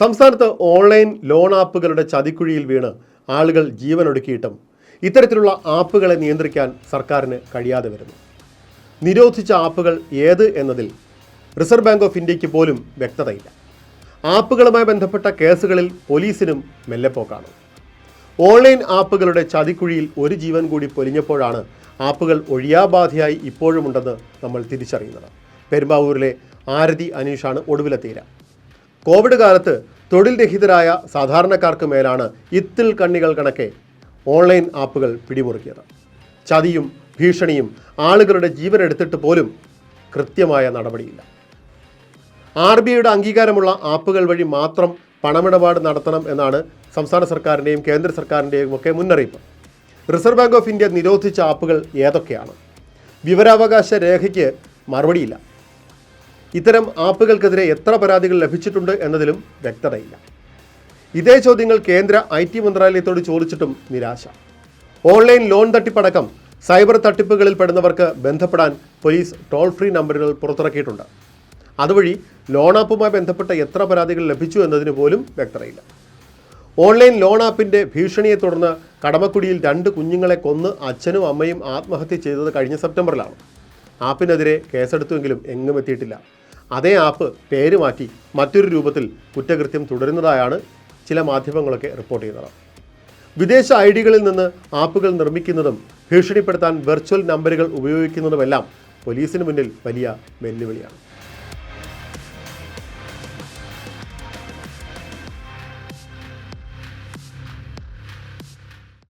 സംസ്ഥാനത്ത് online loan ആപ്പുകളുടെ ചതിക്കുഴിയിൽ വീണ് ആളുകൾ ജീവനൊടുക്കിയിട്ടും ഇത്തരത്തിലുള്ള ആപ്പുകളെ നിയന്ത്രിക്കാൻ സർക്കാരിന് കഴിയാതെ വരുന്നു. നിരോധിച്ച ആപ്പുകൾ ഏത് എന്നതിൽ റിസർവ് ബാങ്ക് ഓഫ് ഇന്ത്യയ്ക്ക് പോലും വ്യക്തതയില്ല. ആപ്പുകളുമായി ബന്ധപ്പെട്ട കേസുകളിൽ പോലീസിനും മെല്ലെപ്പോക്കാണ്. ഓൺലൈൻ ആപ്പുകളുടെ ചതിക്കുഴിയിൽ ഒരു ജീവൻ കൂടി പൊലിഞ്ഞപ്പോഴാണ് ആപ്പുകൾ ഒഴിയാബാധയായി ഇപ്പോഴുമുണ്ടെന്ന് നമ്മൾ തിരിച്ചറിയുന്നത്. പെരുമ്പാവൂരിലെ ആരതി അനീഷാണ് ഒടുവിലെത്തീര കോവിഡ് കാലത്ത് തൊഴിൽ രഹിതരായ സാധാരണക്കാർക്ക് മേലാണ് ഇത്തിൽ കണ്ണികൾ കണക്കെ ഓൺലൈൻ ആപ്പുകൾ പിടിമുറുക്കിയത്. ചതിയും ഭീഷണിയും ആളുകളുടെ ജീവൻ എടുത്തിട്ട് പോലും കൃത്യമായ നടപടിയില്ല. ആർ ബി ഐയുടെ അംഗീകാരമുള്ള ആപ്പുകൾ വഴി മാത്രം പണമിടപാട് നടത്തണം എന്നാണ് സംസ്ഥാന സർക്കാരിന്റെയും കേന്ദ്ര സർക്കാരിന്റെയും ഒക്കെ മുന്നറിയിപ്പ്. റിസർവ് ബാങ്ക് ഓഫ് ഇന്ത്യ നിരോധിച്ച ആപ്പുകൾ ഏതൊക്കെയാണ്? വിവരാവകാശ രേഖയ്ക്ക് മറുപടിയില്ല. ഇത്തരം ആപ്പുകൾക്കെതിരെ എത്ര പരാതികൾ ലഭിച്ചിട്ടുണ്ട് എന്നതിലും വ്യക്തതയില്ല. ഇതേ ചോദ്യങ്ങൾ കേന്ദ്ര ഐ ടി മന്ത്രാലയത്തോട് ചോദിച്ചിട്ടും നിരാശ. ഓൺലൈൻ ലോൺ തട്ടിപ്പടക്കം സൈബർ തട്ടിപ്പുകളിൽ പെടുന്നവർക്ക് ബന്ധപ്പെടാൻ പോലീസ് ടോൾ ഫ്രീ നമ്പറുകൾ പുറത്തിറക്കിയിട്ടുണ്ട്. അതുവഴി ലോൺ ആപ്പുമായി ബന്ധപ്പെട്ട എത്ര പരാതികൾ ലഭിച്ചു എന്നതിന് പോലും വ്യക്തതയില്ല. ഓൺലൈൻ ലോൺ ആപ്പിന്റെ ഭീഷണിയെ തുടർന്ന് കടമക്കുടിയിൽ രണ്ട് കുഞ്ഞുങ്ങളെ കൊന്ന് അച്ഛനും അമ്മയും ആത്മഹത്യ ചെയ്തത് കഴിഞ്ഞ സെപ്റ്റംബറിലാണ്. ആപ്പിനെതിരെ കേസെടുത്തുവെങ്കിലും എങ്ങും എത്തിയിട്ടില്ല. അതേ ആപ്പ് പേര് മാറ്റി മറ്റൊരു രൂപത്തിൽ കുറ്റകൃത്യം തുടരുന്നതായാണ് ചില മാധ്യമങ്ങളൊക്കെ റിപ്പോർട്ട് ചെയ്യുന്നത്. വിദേശ ഐ ഡികളിൽ നിന്ന് ആപ്പുകൾ നിർമ്മിക്കുന്നതും ഭീഷണിപ്പെടുത്താൻ വെർച്വൽ നമ്പറുകൾ ഉപയോഗിക്കുന്നതുമെല്ലാം പോലീസിന് മുന്നിൽ വലിയ വെല്ലുവിളിയാണ്.